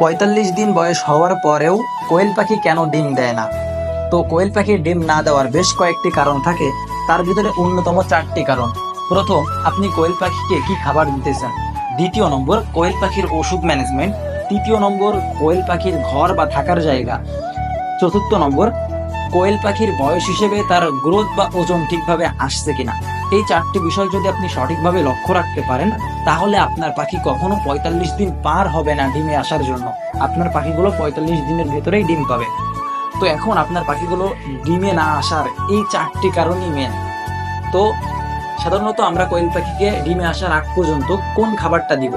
পঁয়তাল্লিশ দিন বয়স হওয়ার পরেও কোয়েল পাখি কেন ডিম দেয় না? তো কোয়েল পাখির ডিম না দেওয়ার বেশ কয়েকটি কারণ থাকে, তার ভিতরে অন্যতম চারটি কারণ। প্রথম, আপনি কোয়েল পাখিকে কি খাবার দিতে চান? দ্বিতীয় নম্বর, কোয়েল পাখির ওষুধ ম্যানেজমেন্ট। তৃতীয় নম্বর, কোয়েল পাখির ঘর বা থাকার জায়গা। চতুর্থ নম্বর, কোয়েল পাখির বয়স হিসেবে তার গ্রোথ বা ওজন ঠিকভাবে আসছে কিনা? এই চারটি বিষয় যদি আপনি সঠিকভাবে লক্ষ্য রাখতে পারেন, তাহলে আপনার পাখি কখনো পঁয়তাল্লিশ দিন পার হবে না ডিমে আসার জন্য। আপনার পাখিগুলো পঁয়তাল্লিশ দিনের ভেতরেই ডিম পাবে। তো এখন আপনার পাখিগুলো ডিমে না আসার এই চারটি কারণই মেন তো সাধারণত আমরা কোয়েল পাখিকে ডিমে আসার আগ পর্যন্ত কোন খাবারটা দিব?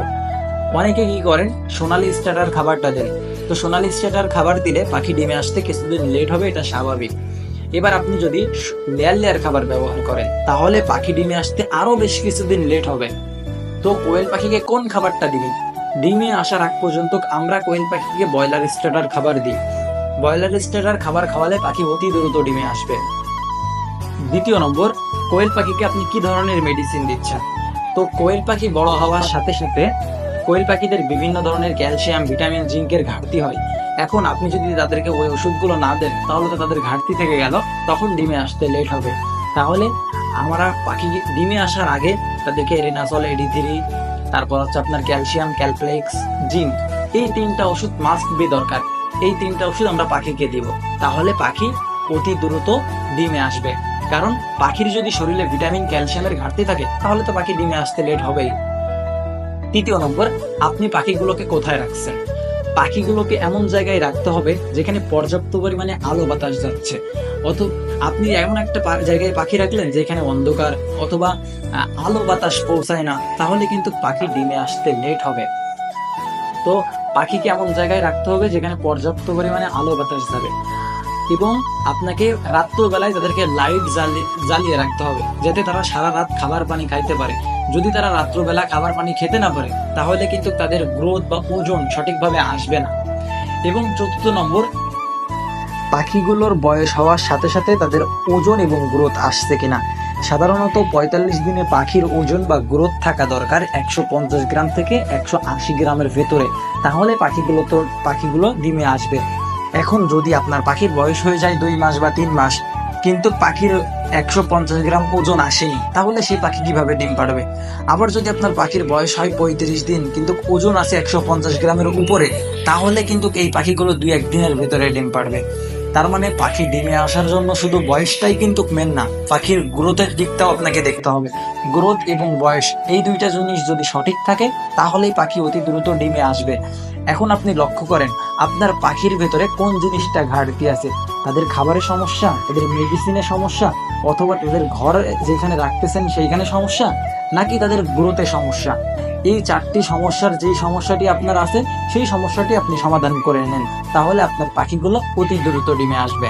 অনেকে কি করেন? সোনালি স্টার্টার খাবারটা দেন। তো সোনালি স্টার্টার খাবার দিলে পাখি ডিমে আসতে কিছুদিন লেট হবে, এটা স্বাভাবিক। এবার আপনি যদি লেয়ার লেয়ার খাবার ব্যবহার করেন, তাহলে পাখি ডিমে আসতে আরও বেশ কিছুদিন লেট হবে। তো কোয়েল পাখিকে কোন খাবারটা দিবি? ডিমে আসার আগ পর্যন্ত আমরা কোয়েল পাখিকে ব্রয়লার স্টার্টার খাবার দিই। ব্রয়লার স্টার্টার খাবার খাওয়ালে পাখি অতি দ্রুত ডিমে আসবে। দ্বিতীয় নম্বর, কোয়েল পাখিকে আপনি কি ধরনের মেডিসিন দিচ্ছেন? তো কোয়েল পাখি বড় হওয়ার সাথে সাথে কোয়েল পাখিদের বিভিন্ন ধরনের ক্যালসিয়াম ভিটামিন জিঙ্কের ঘাটতি হয়। এখন আপনি যদি তাদেরকে ওই ওষুধগুলো না দেন, তাহলে তো তাদের ঘাটতি থেকে গেল। তখন ডিমে আসতে লেট হবে। তাহলে আমরা পাখি ডিমে আসার আগে তাদেরকে রেনাসল এডি থ্রি তারপর হচ্ছে আপনার ক্যালসিয়াম, ক্যালপ্লেক্স, জিঙ্ক, এই তিনটা ওষুধ মাস্ক বি দরকার। এই তিনটা ওষুধ আমরা পাখিকে দিব। তাহলে পাখি অতি দ্রুত ডিমে আসবে। কারণ পাখির যদি শরীরে ভিটামিন, ক্যালসিয়ামের ঘাটতি থাকে, তাহলে তো পাখি ডিমে আসতে লেট হবেই। তৃতীয় নম্বর, আপনি পাখিগুলোকে কোথায় রাখছেন? পাখিগুলোকে এমন জায়গায় রাখতে হবে যেখানে পর্যাপ্ত পরিমাণে আলো বাতাস যাচ্ছে। অত আপনি এমন একটা জায়গায় পাখি রাখলেন যেখানে অন্ধকার অথবা আলো বাতাস পৌঁছায় না, তাহলে কিন্তু পাখি ডিমে আসতে লেট হবে। তো পাখিকে এমন জায়গায় রাখতে হবে যেখানে পর্যাপ্ত পরিমাণে আলো বাতাস যাবে। এবং আপনাকে রাত্রবেলায় তাদেরকে লাইট জ্বালিয়ে রাখতে হবে, যাতে তারা সারা রাত খাবার পানি খাইতে পারে। যদি তারা রাত্রবেলা খাবার পানি খেতে না পারে, তাহলে কিন্তু তাদের গ্রোথ বা ওজন সঠিকভাবে আসবে না। এবং চতুর্থ নম্বর, পাখিগুলোর বয়স হওয়ার সাথে সাথে তাদের ওজন এবং গ্রোথ আসছে কিনা? সাধারণত পঁয়তাল্লিশ দিনে পাখির ওজন বা গ্রোথ থাকা দরকার একশো পঞ্চাশ গ্রাম থেকে একশো আশি গ্রামের ভেতরে। তাহলে পাখিগুলো তো, পাখিগুলো ডিমে আসবে। এখন যদি আপনার পাখির বয়স হয়ে যায় দুই মাস বা তিন মাস, কিন্তু পাখির একশো পঞ্চাশ গ্রাম ওজন আসেই তাহলে সেই পাখি কীভাবে ডিম পাড়বে? আবার যদি আপনার পাখির বয়স হয় পঁয়ত্রিশ দিন, কিন্তু ওজন আছে একশো পঞ্চাশ গ্রামের উপরে, তাহলে কিন্তু এই পাখিগুলো দুই একদিনের ভিতরে ডিম পাড়বে। তার মানে পাখি ডিমে আসার জন্য শুধু বয়সটাই কিন্তু মেন না, পাখির গ্রোথের দিকটাও আপনাকে দেখতে হবে। গ্রোথ এবং বয়স, এই দুইটা জিনিস যদি সঠিক থাকে, তাহলেই পাখি অতি দ্রুত ডিমে আসবে। এখন আপনি লক্ষ্য করেন, আপনার পাখির ভেতরে কোন জিনিসটা ঘাটতি আছে? তাদের খাবারের সমস্যা তাদের মেডিসিনের সমস্যা, অথবা তাদের ঘর যেখানে রাখতেছেন সেইখানে সমস্যা, নাকি তাদের গ্রোথে সমস্যা? এই চারটি সমস্যার যে সমস্যাটি আপনার আছে, সেই সমস্যাটি আপনি সমাধান করে নেন। তাহলে আপনার পাখিগুলো অতি দ্রুত ডিমে আসবে।